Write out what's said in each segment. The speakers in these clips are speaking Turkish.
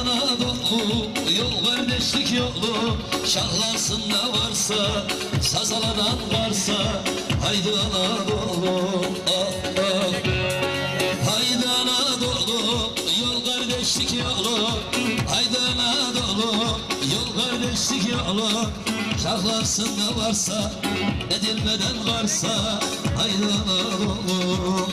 Anadolu Yol kardeşlik yolu Şahlansın ne varsa Sazaladan varsa Haydi Anadolu ah, ah. Haydi Anadolu Yol kardeşlik yolu Haydi Anadolu Yol kardeşlik yolu Şahlansın ne varsa Edilmeden varsa Haydi Anadolu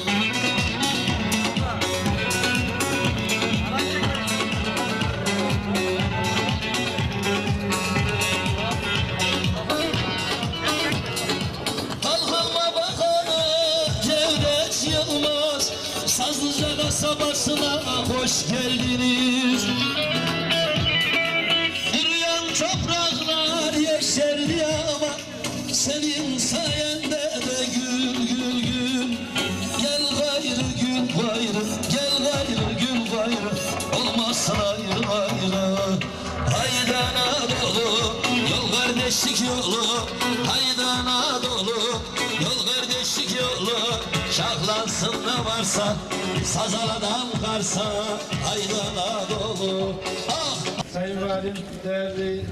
Sazlıca kasabasına hoş geldiniz. Yürüyen topraklar yeşerdi ama Senin sayende de gül gül gül. Gel gayrı gül gayrı. Gel gayrı gül gayrı. Olmazsa ayrı ayrı. Haydi Anadolu Yol kardeşlik yolu Ne varsa Sazaladan varsa Haydi Anadolu Ah Sayın Valim, değerli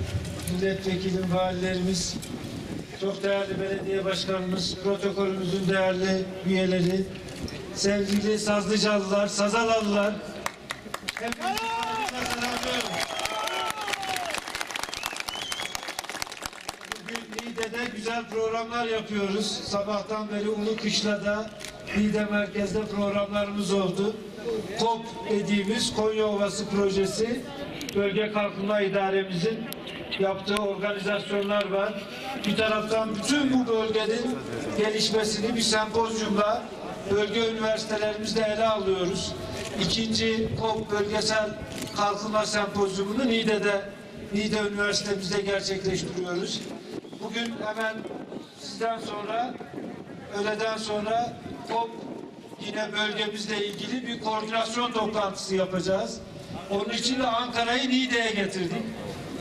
milletvekilim, valilerimiz, çok değerli belediye başkanımız, protokolümüzün değerli üyeleri, sevgili Sazlıcalılar, Sazalalılar. Bugün Niğde'de güzel programlar yapıyoruz. Sabahtan beri Ulu Niğde merkezde programlarımız oldu. KOP dediğimiz Konya Ovası projesi Bölge Kalkınma İdaremizin yaptığı organizasyonlar var. Bir taraftan bütün bu bölgenin gelişmesini bir sempozyumla bölge üniversitelerimizde ele alıyoruz. İkinci KOP Bölgesel Kalkınma Sempozyumunu Niğde'de Niğde Üniversitemizde gerçekleştiriyoruz. Bugün hemen sizden sonra öğleden sonra KOP yine bölgemizle ilgili bir koordinasyon toplantısı yapacağız. Onun için de Ankara'yı Niğde'ye getirdik.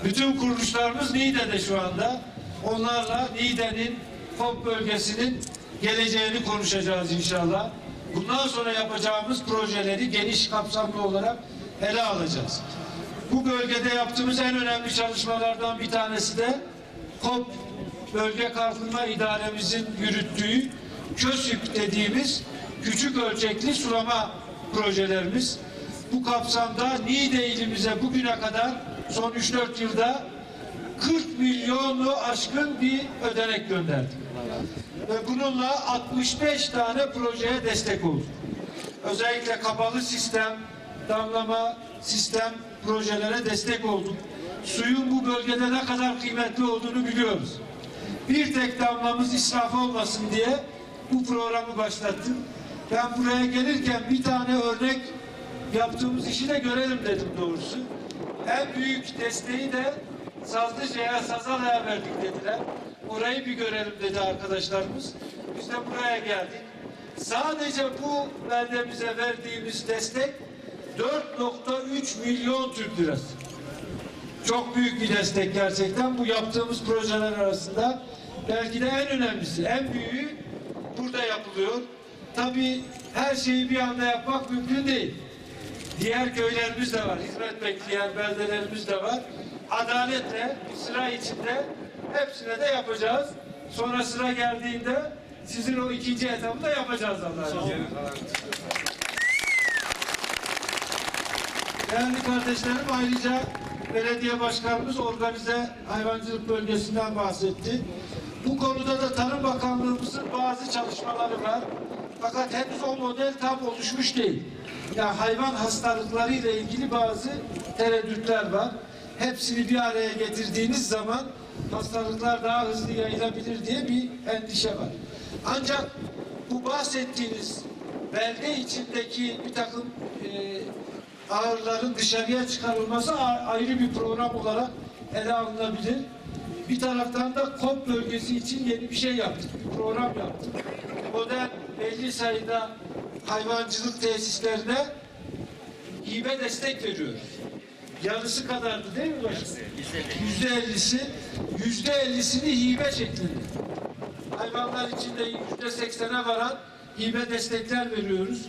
Bütün kuruluşlarımız Niğde'de şu anda. Onlarla Niğde'nin KOP bölgesinin geleceğini konuşacağız inşallah. Bundan sonra yapacağımız projeleri geniş kapsamlı olarak ele alacağız. Bu bölgede yaptığımız en önemli çalışmalardan bir tanesi de KOP Bölge Kalkınma İdaremizin yürüttüğü KÖSÜP dediğimiz küçük ölçekli sulama projelerimiz. Bu kapsamda Niğde ilimize bugüne kadar son 3-4 yılda 40 milyonu aşkın bir ödenek gönderdik. Ve bununla 65 tane projeye destek olduk. Özellikle kapalı sistem, damlama sistem projelere destek olduk. Suyun bu bölgede ne kadar kıymetli olduğunu biliyoruz. Bir tek damlamız israf olmasın diye bu programı başlattık. Ben buraya gelirken bir tane örnek yaptığımız işi de görelim dedim doğrusu. En büyük desteği de Sazlıca'ya, Sazala'ya verdik dediler. Orayı bir görelim dedi arkadaşlarımız. Biz de buraya geldik. Sadece bu beldemize verdiğimiz destek 4.3 milyon Türk lirası. Çok büyük bir destek gerçekten. Bu yaptığımız projeler arasında belki de en önemlisi, en büyüğü burada yapılıyor. Tabii her şeyi bir anda yapmak mümkün değil. Diğer köylerimiz de var, hizmet bekleyen beldelerimiz de var. Adaletle sıra içinde hepsine de yapacağız. Sonra sıra geldiğinde sizin o ikinci etabı da yapacağız izniyle. Değerli kardeşlerim ayrıca belediye başkanımız organize hayvancılık bölgesinden bahsetti. Bu konuda da Tarım Bakanlığımızın bazı çalışmaları var. Fakat henüz o model tam oluşmuş değil. Yani hayvan hastalıkları ile ilgili bazı tereddütler var. Hepsini bir araya getirdiğiniz zaman hastalıklar daha hızlı yayılabilir diye bir endişe var. Ancak bu bahsettiğiniz belde içindeki bir takım e, ağırların dışarıya çıkarılması ayrı bir program olarak ele alınabilir. Bir taraftan da KOP bölgesi için yeni bir şey yaptık, bir program yaptık. Modern belli sayıda hayvancılık tesislerine hibe destek veriyoruz. Yarısı kadardı değil mi başkanım? Yüzde ellisi. Yüzde ellisini hibe şeklinde. Hayvanlar içinde yüzde seksene varan hibe destekler veriyoruz.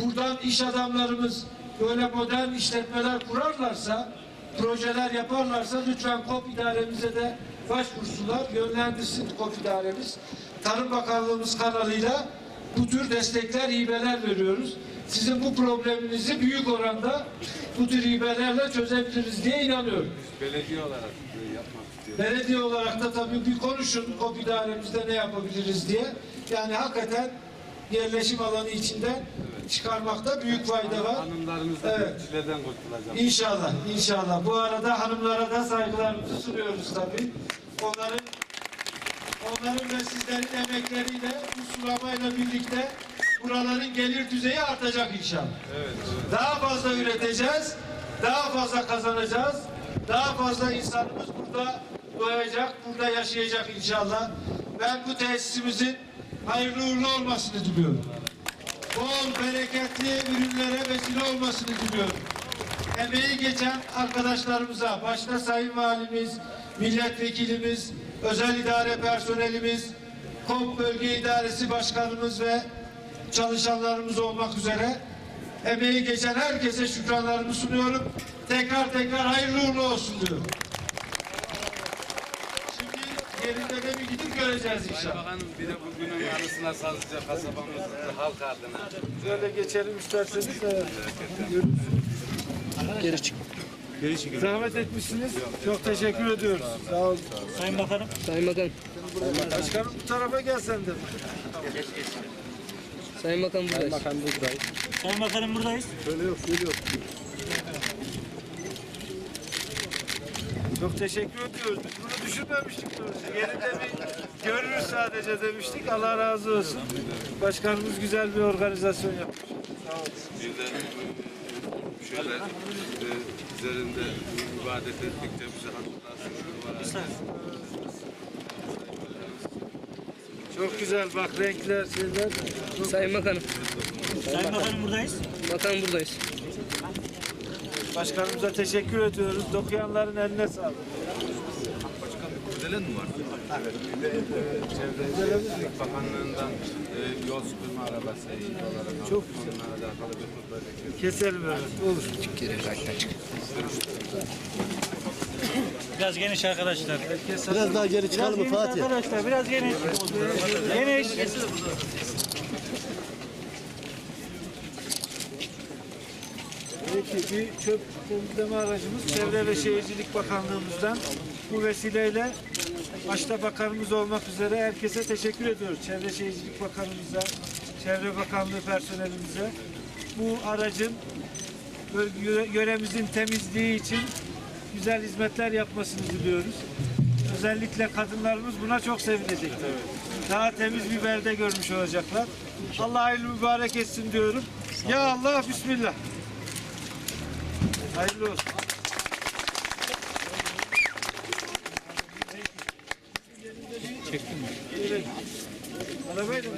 buradan iş adamlarımız böyle modern işletmeler kurarlarsa, projeler yaparlarsa lütfen KOP idaremize de başvursunlar, yönlendirsin KOP idaremiz. Tarım Bakanlığımız kanalıyla bu tür destekler, hibeler veriyoruz. Sizin bu probleminizi büyük oranda bu tür hibelerle çözebiliriz diye inanıyorum. Belediye olarak yapmak istiyoruz. Belediye olarak da tabii bir konuşun KOP idaremizde ne yapabiliriz diye. Yani hakikaten yerleşim alanı içinden çıkarmakta büyük fayda var. Hanımlarımız da Evet. çileden kurtulacak. İnşallah, inşallah. Bu arada hanımlara da saygılarımızı sunuyoruz tabii. Onların onların ve sizlerin emekleriyle bu sulamayla birlikte buraların gelir düzeyi artacak inşallah. Daha fazla üreteceğiz, daha fazla kazanacağız, daha fazla insanımız burada doyacak, burada yaşayacak inşallah. Ben bu tesisimizin hayırlı uğurlu olmasını diliyorum. Bol, bereketli ürünlere vesile olmasını diliyorum. Emeği geçen arkadaşlarımıza, başta Sayın Valimiz, Milletvekilimiz, özel idare personelimiz, KOP Bölge İdaresi Başkanımız ve çalışanlarımız olmak üzere emeği geçen herkese şükranlarımı sunuyorum. Tekrar tekrar hayırlı uğurlu olsun diyorum. Şimdi yerinde de bir gidip göreceğiz inşallah. Bakanım bir de bugünün anısına Sazlıca kasabamızın halk adına. Şöyle geçelim isterseniz. Evet. Geri çık. Zahmet etmişsiniz. Çok teşekkür ediyoruz. Sağ olun. Sayın Bakanım. Sayın Bakanım. Başkanım bu tarafa gel sen de. Sayın Bakan buradayız. Sayın Bakanım buradayız. Çok teşekkür ediyoruz. Düşünmemiştik doğrusu. Yerinde bir görürüz sadece demiştik. Allah razı olsun. Başkanımız güzel bir organizasyon yapmış. Bir de şöyle e, üzerinde ibadet ettikçe bize hatırlarsın. Çok güzel bak renkler şeyler. Sayın Bakanım. Sayın Bakanım buradayız. Bakanım buradayız. Başkanımıza teşekkür ediyoruz. Dokuyanların eline sağlık. Ödelen mi var? Evet. Çevre Şehircilik Bakanlığı'ndan e, yol süpürme arabası olarak çok güzel. alakalı bir fotoğraf. Keselim evet. Olur. Biraz geniş arkadaşlar. Biraz daha geri çıkalım mı Fatih? arkadaşlar biraz geniş. Geniş. Peki bir çöp temizleme aracımız Çevre ve Şehircilik Bakanlığımızdan bu vesileyle başta bakanımız olmak üzere herkese teşekkür ediyoruz. Çevre Şehircilik Bakanımıza, Çevre Bakanlığı personelimize bu aracın yöremizin temizliği için güzel hizmetler yapmasını diliyoruz. Özellikle kadınlarımız buna çok sevinecekler. Daha temiz bir belde görmüş olacaklar. Allah hayırlı mübarek etsin diyorum. Ya Allah, Bismillah. Hayırlı olsun. Çektim mi? Arabayı da mı.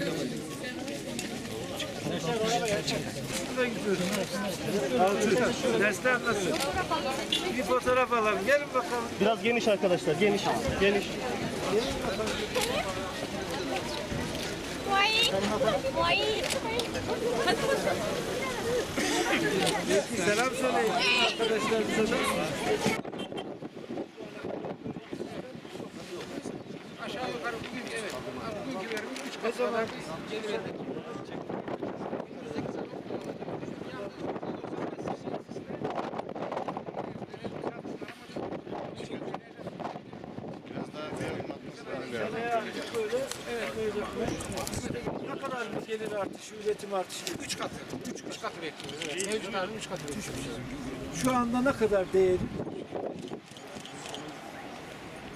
Dersler nasıl? Bir fotoğraf alalım. Gelin bakalım. Biraz geniş arkadaşlar. Geniş. Geniş. Selam söyleyin arkadaşlarımıza da. Ne zaman? Ne kadar gelir artışı, üretim artışı? 3 katı. 3 3 katı bekliyoruz. Evet. Mevcut halinin 3 katı bekliyoruz. Şu anda ne kadar değeri?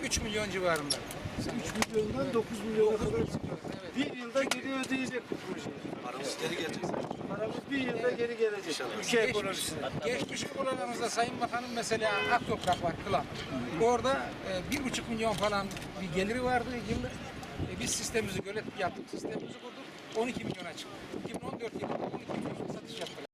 3 milyon civarında. 3 milyondan 9 milyona kadar çıkıyor. Bir yılda geri ödeyecek bu projeyi. Paramız geri gelecek. Paramız bir yılda geri gelecek. Ülke ekonomisine. Geçmiş programımızda Sayın Bakanım mesela ak toprak var, kılam. Orada e, bir buçuk milyon falan bir geliri vardı. Yıllık. E, biz sistemimizi gölet yaptık, sistemimizi kurduk. 12 milyona çıktı. 2014 yılında 12 milyon satış yaptık.